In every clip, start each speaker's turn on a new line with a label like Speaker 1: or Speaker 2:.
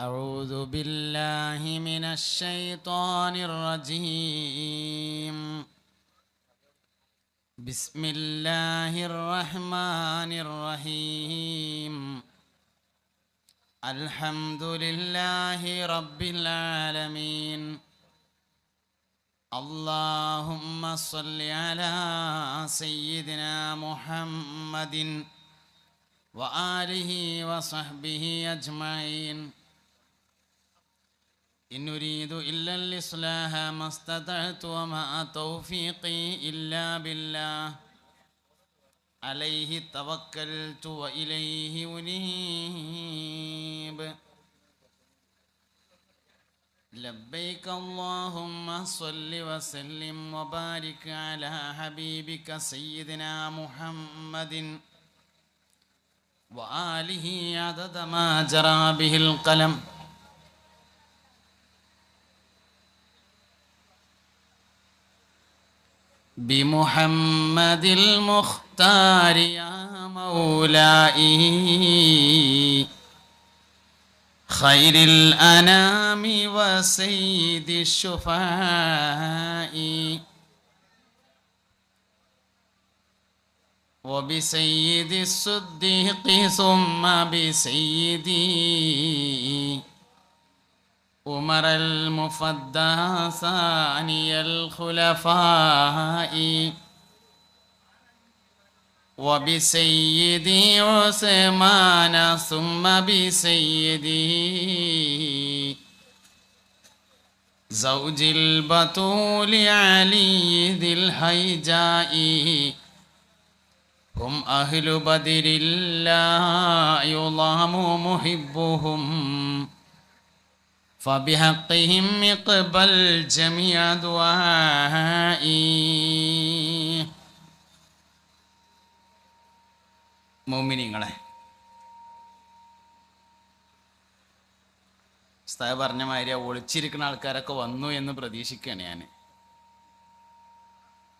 Speaker 1: أعوذ بالله من الشيطان الرجيم. بسم الله الرحمن الرحيم. الحمد لله رب العالمين. اللهم صل على سيدنا محمد وآله وصحبه أجمعين. إن أريد إلا الإصلاح ما استطعت وما توفيقي إلا بالله. عليه توكلت وإليه أنيب. لبيك اللهم صل وسلم وبارك على حبيبك سيدنا محمد. وآله عدد ما جرى به القلم. بمحمد المختار يا مولاي. خير الأنام وسيد الشفاء. وبسيد الصديق ثم بسيدي. عمر المفدى ثاني الخلفاء. وبسيدي عثمان ثم بسيدي زوج البتول علي ذي الحيجاء. هم أهل بدر لا يضام محبهم. فبحقهم اقبل جميع دعائي മോമിനിങ്ങളെ ഉസ്താദ് പറഞ്ഞ മാതിരി ഒളിച്ചിരിക്കുന്ന ആൾക്കാരൊക്കെ വന്നു എന്ന് പ്രതീക്ഷിക്കുകയാണ് ഞാൻ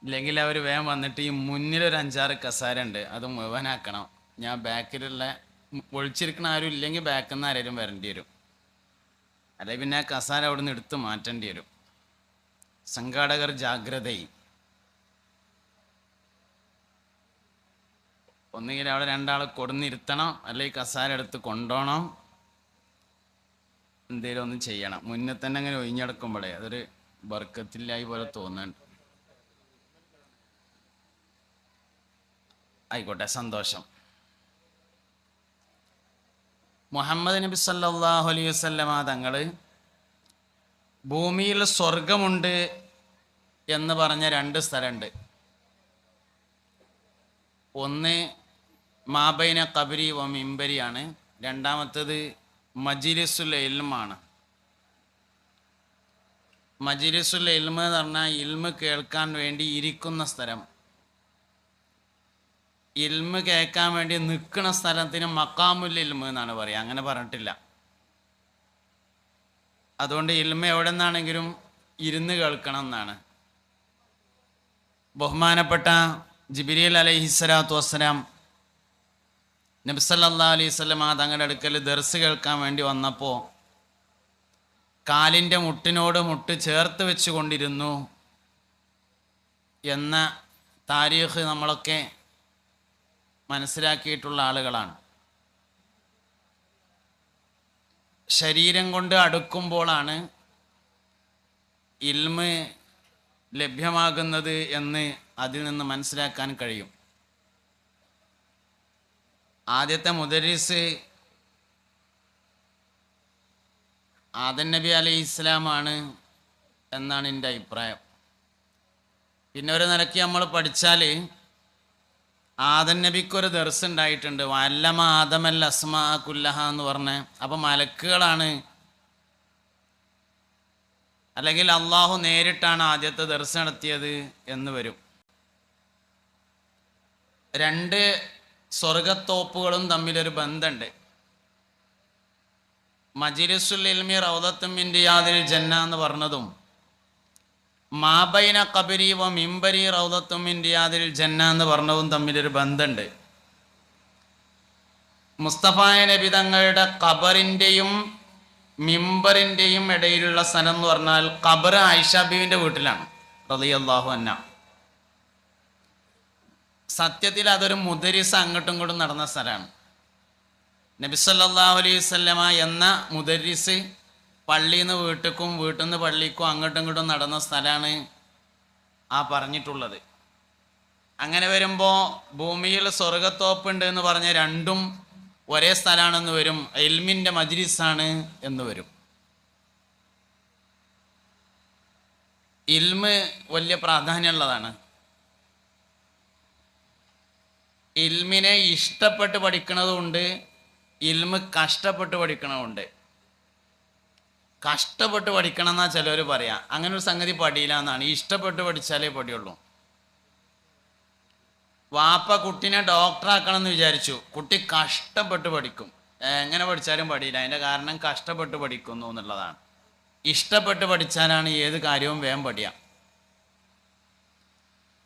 Speaker 1: ഇല്ലെങ്കിൽ അവർ വേഗം വന്നിട്ട് ഈ മുന്നിലൊരു അഞ്ചാറ് കസാര ഉണ്ട് അത് മുഴുവനാക്കണം ഞാൻ ബാക്കിലുള്ള ഒളിച്ചിരിക്കുന്ന ആരും ഇല്ലെങ്കിൽ ബാക്കിൽ നിന്ന് ആരെങ്കിലും വരേണ്ടി വരും അല്ലെ പിന്നെ ആ കസാല അവിടെ നിന്ന് എടുത്ത് മാറ്റേണ്ടി വരും. സംഘാടകർ ജാഗ്രതയും ഒന്നുകിൽ അവിടെ രണ്ടാളെ കൊടുന്നിരുത്തണം അല്ലെങ്കിൽ കസാര എടുത്ത് കൊണ്ടോണം. എന്തെങ്കിലും ഒന്ന് ചെയ്യണം. മുന്നേ തന്നെ അങ്ങനെ ഒഴിഞ്ഞടക്കുമ്പോഴേ അതൊരു ബർക്കത്തില്ലായി പോലെ തോന്നുന്നുണ്ട്. ആയിക്കോട്ടെ സന്തോഷം. മുഹമ്മദ് നബി സല്ലാഹു അലൈഹി വസല്ലമ തങ്ങൾ ഭൂമിയിൽ സ്വർഗമുണ്ട് എന്ന് പറഞ്ഞ രണ്ട് സ്ഥലമുണ്ട്. ഒന്ന് മാബൈന കബരി വ മിമ്പരിയാണ് രണ്ടാമത്തേത് മജിലിസുൽ ഇൽമാണ്. മജിലിസുൽ ഇൽമ എന്ന് പറഞ്ഞാൽ ഇൽമ കേൾക്കാൻ വേണ്ടി ഇരിക്കുന്ന സ്ഥലം. ഇൽമ കേൾക്കാൻ വേണ്ടി നിൽക്കുന്ന സ്ഥലത്തിന് മക്കാമുൽ ഇൽമ എന്നാണ് പറയുക. അങ്ങനെ പറഞ്ഞിട്ടില്ല. അതുകൊണ്ട് ഇൽമ എവിടെ നിന്നാണെങ്കിലും ഇരുന്ന് കേൾക്കണം എന്നാണ്. ബഹുമാനപ്പെട്ട ജിബിരിയൽ അലൈഹിസ്സലാത്തു വസ്സലാം നബ്സല്ലാ അലൈഹി സ്വലം ആ തങ്ങളുടെ അടുക്കൽ ദർസ് കേൾക്കാൻ വേണ്ടി വന്നപ്പോൾ കാലിന്റെ മുട്ടിനോട് മുട്ട് ചേർത്ത് വെച്ചുകൊണ്ടിരുന്നു എന്ന താരീഖ് നമ്മളൊക്കെ മനസ്സിലാക്കിയിട്ടുള്ള ആളുകളാണ്. ശരീരം കൊണ്ട് അടുക്കുമ്പോഴാണ് ഇൽമ് ലഭ്യമാകുന്നത് എന്ന് അതിൽ നിന്ന് മനസ്സിലാക്കാൻ കഴിയും. ആദ്യത്തെ മുദരീസ് ആദൻ നബി അലൈഹി ഇസ്ലാമാണ് എന്നാണ് എന്റെ അഭിപ്രായം. പിന്നെ ഒരു നിലയ്ക്ക് നമ്മൾ പഠിച്ചാൽ ആദൻ നബിക്കൊരു ദർസ് ഉണ്ടായിട്ടുണ്ട് വല്ലമ ആദമൽ അസ്മാ കുല്ലഹ എന്ന് പറഞ്ഞ്. അപ്പം മലക്കുകളാണ്. അല്ലെങ്കിൽ അള്ളാഹു നേരിട്ടാണ് ആദ്യത്തെ ദർസ് നടത്തിയത് എന്ന് വരും. രണ്ട് സ്വർഗത്തോപ്പുകളും തമ്മിലൊരു ബന്ധമുണ്ട് മജിലിസുൽ ഇൽമി റൗദത്തും ഇന്ത്യാദിൽ ജന്ന എന്ന് പറഞ്ഞതും മാബൈന കബരി വ മിംബരി റൗദത്തും ഇന്ത്യാദിൽ ജന്ന എന്ന് പറഞ്ഞതും തമ്മിലൊരു ബന്ധമുണ്ട് മുസ്തഫായ നബി തങ്ങളുടെ ഖബറിന്റെയും മിമ്പറിന്റെയും ഇടയിലുള്ള സ്ഥലം എന്ന് പറഞ്ഞാൽ ഖബർ ആയിഷാബീവിന്റെ വീട്ടിലാണ് റളിയല്ലാഹു അന്ന സത്യത്തിൽ അതൊരു മുദരിസ അങ്ങോട്ടും ഇങ്ങോട്ടും നടന്ന സ്ഥലമാണ്. നബിസ്വല്ലാ അലൈഹി എന്ന മുദരിസ് പള്ളിയിൽ നിന്ന് വീട്ടിക്കും വീട്ടിൽ നിന്ന് പള്ളിക്കും അങ്ങോട്ടും ഇങ്ങോട്ടും നടന്ന സ്ഥലമാണ് ആ പറഞ്ഞിട്ടുള്ളത്. അങ്ങനെ വരുമ്പോൾ ഭൂമിയിൽ സ്വർഗത്തോപ്പുണ്ട് എന്ന് പറഞ്ഞ രണ്ടും ഒരേ സ്ഥലമാണെന്ന് വരും. എൽമിന്റെ മജ്ലിസാണ് എന്ന് വരും. ഇൽമ് വലിയ പ്രാധാന്യമുള്ളതാണ്. ഇൽമിനെ ഇഷ്ടപ്പെട്ട് പഠിക്കണതുണ്ട് ഇൽമ് കഷ്ടപ്പെട്ട് പഠിക്കണമുണ്ട് കഷ്ടപ്പെട്ട് പഠിക്കണം എന്നാ ചിലവർ പറയാം. അങ്ങനെ ഒരു സംഗതി പഠിയില്ല എന്നാണ്. ഇഷ്ടപ്പെട്ട് പഠിച്ചാലേ പഠിയുള്ളൂ. വാപ്പ കുട്ടീനെ ഡോക്ടറാക്കണം എന്ന് വിചാരിച്ചു. കുട്ടി കഷ്ടപ്പെട്ട് പഠിക്കും. എങ്ങനെ പഠിച്ചാലും പഠിയില്ല. അതിന്റെ കാരണം കഷ്ടപ്പെട്ട് പഠിക്കുന്നു എന്നുള്ളതാണ്. ഇഷ്ടപ്പെട്ട് പഠിച്ചാലാണ് ഏത് കാര്യവും വേഗം പഠിയാം.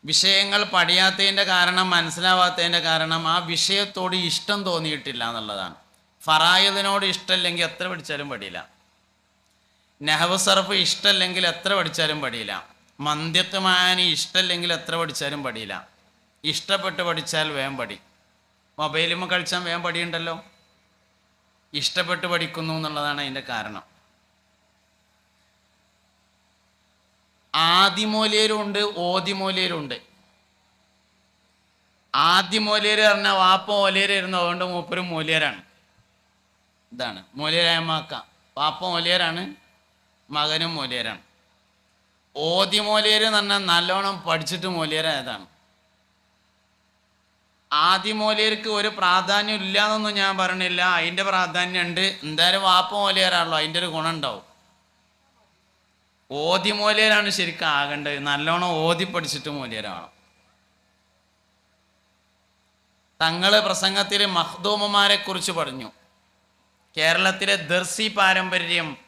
Speaker 1: വിഷയങ്ങൾ പഠിയാത്തതിന്റെ കാരണം മനസ്സിലാവാത്തതിന്റെ കാരണം ആ വിഷയത്തോട് ഇഷ്ടം തോന്നിയിട്ടില്ല എന്നുള്ളതാണ്. ഫറായതിനോട് ഇഷ്ടമില്ലെങ്കിൽ എത്ര പഠിച്ചാലും പഠിയില്ല. നെഹവ് സർഫ് ഇഷ്ടമല്ലെങ്കിൽ എത്ര പഠിച്ചാലും പഠിയില്ല. മന്ദ്യത്വമാനി ഇഷ്ടമല്ലെങ്കിൽ എത്ര പഠിച്ചാലും പഠിയില്ല. ഇഷ്ടപ്പെട്ട് പഠിച്ചാൽ വേം പഠി. മൊബൈലും കളിച്ചാൽ വേം പഠിയുണ്ടല്ലോ? ഇഷ്ടപ്പെട്ട് പഠിക്കുന്നു എന്നുള്ളതാണ് അതിന്റെ കാരണം. ആദിമൂല്യരുണ്ട് ഓതിമൂല്യരുണ്ട് ആദ്യമൂല്യര് പറഞ്ഞ വാപ്പ ഓലിയരായിരുന്നു അതുകൊണ്ട് മൂപ്പരും മൂല്യരാണ്. ഇതാണ്. മൂല്യരായ മാക്ക വാപ്പ മൂല്യരാണ്. മകനും മൊലിയരാണ്. ഓതി മൂല്യര് പറഞ്ഞാൽ നല്ലോണം പഠിച്ചിട്ട് മൂല്യരായതാണ്. ആദ്യമൂല്യർക്ക് ഒരു പ്രാധാന്യം ഇല്ല എന്നൊന്നും ഞാൻ പറഞ്ഞില്ല. അതിന്റെ പ്രാധാന്യം ഉണ്ട് എന്തായാലും വാപ്പ മൂല്യരാണല്ലോ. അതിന്റെ ഒരു ഗുണം ഉണ്ടാവും. ഓതി മോലിയരാണ് ശരിക്കും ആകേണ്ടത്. നല്ലോണം ഓതി പഠിച്ചിട്ട് മൂല്യരാണ് തങ്ങൾ പ്രസംഗത്തിൽ മഹ്ദൂമമാരെ കുറിച്ച് പറഞ്ഞു. കേരളത്തിലെ ദർസി പാരമ്പര്യം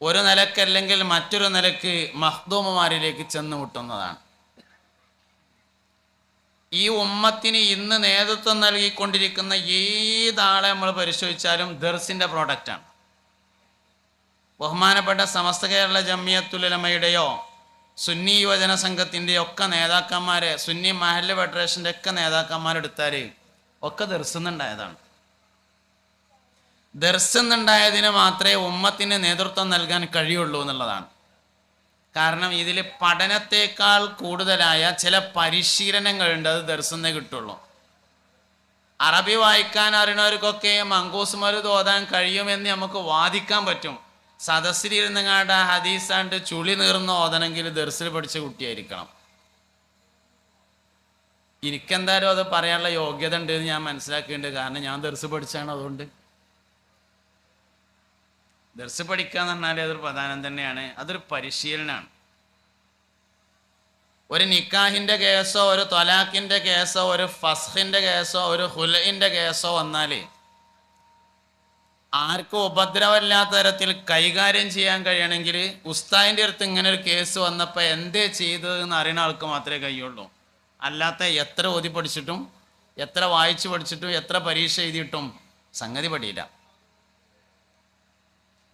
Speaker 1: ഒരു നിലക്കല്ലെങ്കിൽ മറ്റൊരു നിലയ്ക്ക് മഹ്ദൂമമാരിലേക്ക് ചെന്ന് മുട്ടുന്നതാണ്. ഈ ഉമ്മത്തിന് ഇന്ന് നേതൃത്വം നൽകിക്കൊണ്ടിരിക്കുന്ന ഏതാളെ നമ്മൾ പരിശോധിച്ചാലും ദർസിന്റെ പ്രോഡക്റ്റാണ് ബഹുമാനപ്പെട്ട സമസ്ത കേരള ജമിയത്തുലമയുടെയോ സുന്നി യുവജന സംഘത്തിന്റെയോ ഒക്കെ നേതാക്കന്മാരെ സുന്നി മഹല്ല് ഫെഡറേഷന്റെ ഒക്കെ നേതാക്കന്മാരെടുത്താൽ ഒക്കെ ദർശനുണ്ടായതാണ് ദർശനുണ്ടായതിന് മാത്രമേ ഉമ്മത്തിന് നേതൃത്വം നൽകാൻ കഴിയുള്ളൂ എന്നുള്ളതാണ്. കാരണം ഇതിൽ പഠനത്തേക്കാൾ കൂടുതലായ ചില പരിശീലനങ്ങളുണ്ട് അത് ദർശനേ കിട്ടുള്ളൂ. അറബി വായിക്കാൻ അറിയണവർക്കൊക്കെ മങ്കൂസുമർ തോതാൻ കഴിയുമെന്ന് നമുക്ക് വാദിക്കാൻ പറ്റും. സദസ്സിലിരുന്നങ്ങാണ്ട് ഹദീസാണ്ട് ചുളി നീർന്ന് ഓതണമെങ്കിൽ ദർസിൽ പഠിച്ച കുട്ടിയായിരിക്കണം. എനിക്കെന്തായാലും അത് പറയാനുള്ള യോഗ്യത ഉണ്ട് എന്ന് ഞാൻ മനസ്സിലാക്കിയിട്ടുണ്ട്. കാരണം ഞാൻ ദർസ് പഠിച്ചാണ് അതുകൊണ്ട്. ദർസ് പഠിക്കുക എന്ന് പറഞ്ഞാൽ അതൊരു പ്രധാനം തന്നെയാണ്. അതൊരു പരിശീലനമാണ്. ഒരു നിക്കാഹിന്റെ കേസോ ഒരു തൊലാഖിന്റെ കേസോ ഒരു ഫസ്ഹിന്റെ കേസോ ഒരു ഹുലയിന്റെ കേസോ വന്നാൽ ആർക്കും ഉപദ്രവമില്ലാത്ത തരത്തിൽ കൈകാര്യം ചെയ്യാൻ കഴിയണമെങ്കിൽ ഉസ്താദിന്റെ അടുത്ത് ഇങ്ങനെ ഒരു കേസ് വന്നപ്പോൾ എന്തേ ചെയ്തത് എന്ന് അറിയുന്ന ആൾക്ക് മാത്രമേ കഴിയുള്ളൂ. അല്ലാത്ത എത്ര ഓതി പഠിച്ചിട്ടും എത്ര വായിച്ചു പഠിച്ചിട്ടും എത്ര പരീക്ഷ എഴുതിയിട്ടും സംഗതി പഠിയില്ല.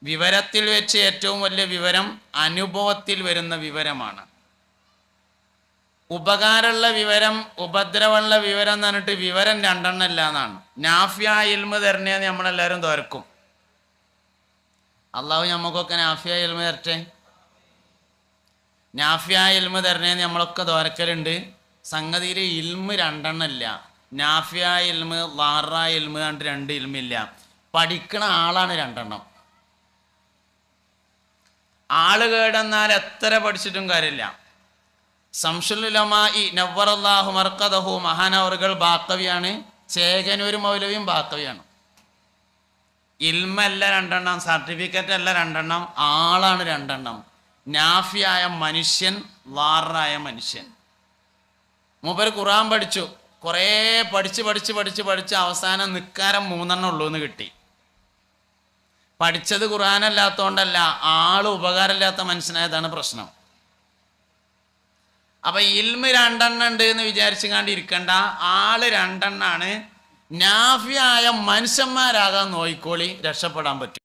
Speaker 1: വിവരത്തിൽ വെച്ച് ഏറ്റവും വലിയ വിവരം അനുഭവത്തിൽ വരുന്ന വിവരമാണ്. ഉപകാരമുള്ള വിവരം ഉപദ്രവമുള്ള വിവരം എന്ന് പറഞ്ഞിട്ട് വിവരം രണ്ടെണ്ണം ഇല്ല എന്നാണ് നാഫ്യ ഇൽമ തരണേന്ന് നമ്മളെല്ലാവരും തോർക്കും അള്ളാഹു നമുക്കൊക്കെ നാഫിയ ഇൽമ തരട്ടെ? നാഫിയ ഇൽമ തരണേന്ന് നമ്മളൊക്കെ തോരക്കലുണ്ട് സംഗതിയിൽ ഇൽമ രണ്ടെണ്ണം ഇല്ല. നാഫിയ ഇൽമ വാറ ഇൽമ രണ്ട് ഇൽമില്ല പഠിക്കണ ആളാണ് രണ്ടെണ്ണം. ആൾ കേടെന്നാൽ എത്ര പഠിച്ചിട്ടും കാര്യമില്ല. സംഷുലുലമായി നവറല്ലാഹു മർക്കദഹു മഹാനവറുകൾ ബാക്കവിയാണ് ചേകനൂർ മൗലവിയും ബാക്കവിയാണ്. ഇൽമല്ല രണ്ടെണ്ണം സർട്ടിഫിക്കറ്റ് അല്ല രണ്ടെണ്ണം ആളാണ് രണ്ടെണ്ണം. നാഫിയായ മനുഷ്യൻ വാറായ മനുഷ്യൻ. മൂപ്പര് ഖുറാൻ പഠിച്ചു. കുറേ പഠിച്ച് പഠിച്ച് പഠിച്ച് പഠിച്ച് അവസാനം നിക്കാരം മൂന്നെണ്ണം ഉള്ളൂ എന്ന് കിട്ടി. പഠിച്ചത് ഖുറാനല്ലാത്തോണ്ടല്ല ആൾ ഉപകാരമില്ലാത്ത മനസ്സിനായതാണ് പ്രശ്നം. അപ്പൊ ഇൽമ രണ്ടെണ്ണം ഉണ്ട് എന്ന് വിചാരിച്ചു കണ്ട് ഇരിക്കണ്ട. ആൾ രണ്ടെണ്ണാണ്. നാഫിയായ മനുഷ്യന്മാരാകാൻ നോയിക്കോളി രക്ഷപ്പെടാൻ പറ്റും.